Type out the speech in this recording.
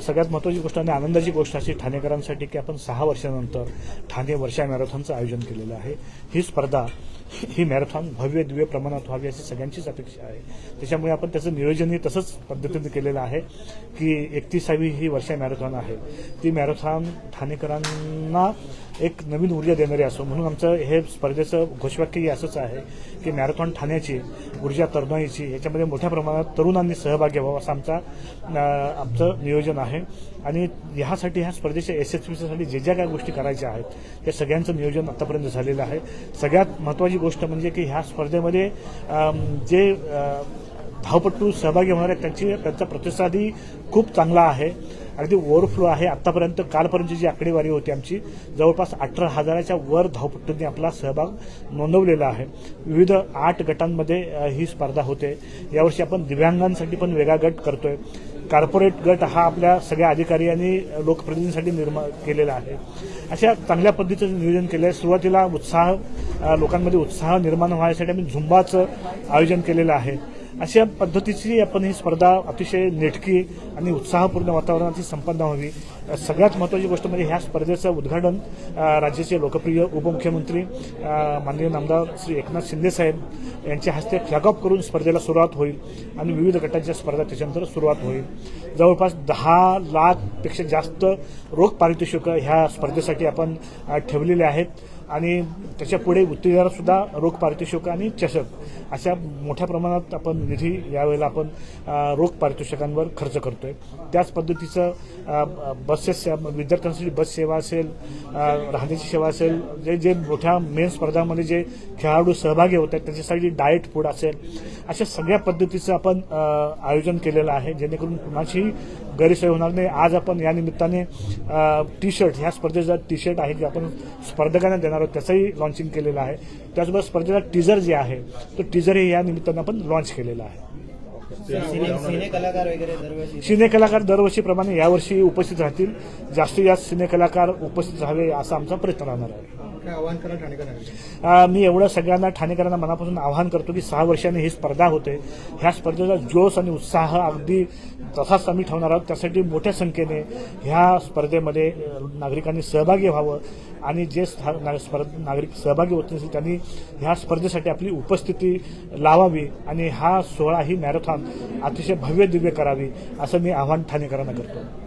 सगळ्यात महत्त्वाची गोष्ट आणि आनंदाची गोष्ट अशी ठाणेकरांसाठी की आपण सहा वर्षानंतर ठाणे वर्षा मॅरेथॉनचं आयोजन केलेलं आहे. ही स्पर्धा ही मॅरेथॉन भव्य दिव्य प्रमाणात व्हावी अशी सगळ्यांचीच अपेक्षा आहे. त्याच्यामुळे आपण त्याचं नियोजनही तसंच पद्धतीने केलेलं आहे की एकतीसावी ही वर्षा मॅरेथॉन आहे. ती मॅरेथॉन ठाणेकरांना एक नवीन ऊर्जा देणारी असो म्हणून आमचं हे स्पर्धेचं घोषवाक्यही असंच आहे की मॅरेथॉन ठाण्याची ऊर्जा तरुणाईची याच्यामध्ये मोठ्या प्रमाणात तरुणांनी सहभागी व्हावं असं आमचा आमचं नियोजन आहे. आणि ह्यासाठी ह्या स्पर्धेच्या यशस्वीसाठी जे ज्या काय गोष्टी करायच्या आहेत त्या सगळ्यांचं नियोजन आतापर्यंत झालेलं आहे. सगळ्यात महत्त्वाची गोष्ट म्हणजे की ह्या स्पर्धेमध्ये जे धावपट्टू धावपटू सहभागी होणार आहेत त्यांची त्यांचा प्रतिसादही खूप चांगला आहे. अगदी ओव्हरफ्लो आहे. आतापर्यंत कालपर्यंतची जी आकडेवारी होती आमची जवळपास अठरा हजाराच्या वर धावपट्टूंनी आपला सहभाग नोंदवलेला आहे. विविध आठ गटांमध्ये ही स्पर्धा होते. यावर्षी आपण दिव्यांगांसाठी पण वेगळा गट करतोय. कॉर्पोरेट गट हा आपल्या सगळ्या अधिकारी आणि लोकप्रतिनिधींसाठी निर्माण केलेला आहे. अशा चांगल्या पद्धतीचं नियोजन केलं आहे सुरुवातीला उत्साह लोकांमध्ये उत्साह निर्माण व्हायसाठी आम्ही झुंबाचं आयोजन केलेलं आहे. अशा पद्धतीची आपण ही स्पर्धा अतिशय नेटकी आणि उत्साहपूर्ण वातावरणाची संपन्न व्हावी. सगळ्यात महत्त्वाची गोष्ट म्हणजे ह्या स्पर्धेचं उद्घाटन राज्याचे लोकप्रिय उपमुख्यमंत्री माननीय नामदार श्री एकनाथ शिंदे साहेब यांच्या हस्ते फ्लॅग ऑफ करून स्पर्धेला सुरुवात होईल आणि विविध गटांच्या स्पर्धा त्याच्यानंतर सुरुवात होईल. जवळपास दहा लाखपेक्षा जास्त रोख पारितोषिकं ह्या स्पर्धेसाठी आपण ठेवलेले आहेत आणि त्याच्या पुढे उत्तेजनासुद्धा रोख पारितोषिकं आणि चषक अशा मोठ्या प्रमाणात आपण निधी यावेळेला आपण रोख पारितोषिकांवर खर्च करतोय. त्याच पद्धतीचं बसेस विद्यार्थ्यांसाठी बस सेवा असेल राहण्याची सेवा असेल जे जे मोठ्या मेन स्पर्धामध्ये जे खेळाडू सहभागी होत आहेत त्याच्यासाठी डाएट फूड असेल अशा सगळ्या पद्धतीचं आपण आयोजन केलेलं आहे जेणेकरून कुणाची गैरसोय होणार नाही. आज आपण या निमित्ताने टी शर्ट ह्या स्पर्धेचा टी शर्ट आहे जे आपण स्पर्धकांना देणार आहोत त्याचंही लॉन्चिंग केलेलं आहे. त्याचबरोबर स्पर्धेचा टीजर जे आहे तो टीजरही या निमित्तानं आपण लॉन्च केलेला आहे. सिने कलाकार वगैरे दरवर्षी सिने कलाकार दरवर्षीप्रमाणे यावर्षी उपस्थित राहतील. जास्तीत जास्त सिने कलाकार उपस्थित राहावे असा आमचा प्रयत्न राहणार आहे. मी एवढं सगळ्यांना ठाणेकरांना मनापासून आवाहन करतो की सहा वर्षांनी ही स्पर्धा होते. ह्या स्पर्धेचा जोश आणि उत्साह अगदी तसाच आम्ही ठेवणार आहोत. त्यासाठी मोठ्या संख्येने ह्या स्पर्धेमध्ये नागरिकांनी सहभागी व्हावं आणि जे ना- स्पर्ध नागरिक सहभागी होत नसतील त्यांनी ह्या स्पर्धेसाठी आपली उपस्थिती लावावी आणि हा सोहळा ही मॅरेथॉन अतिशय भव्य दिव्य करावी असं मी आव्हान ठाणेकरांना करतो.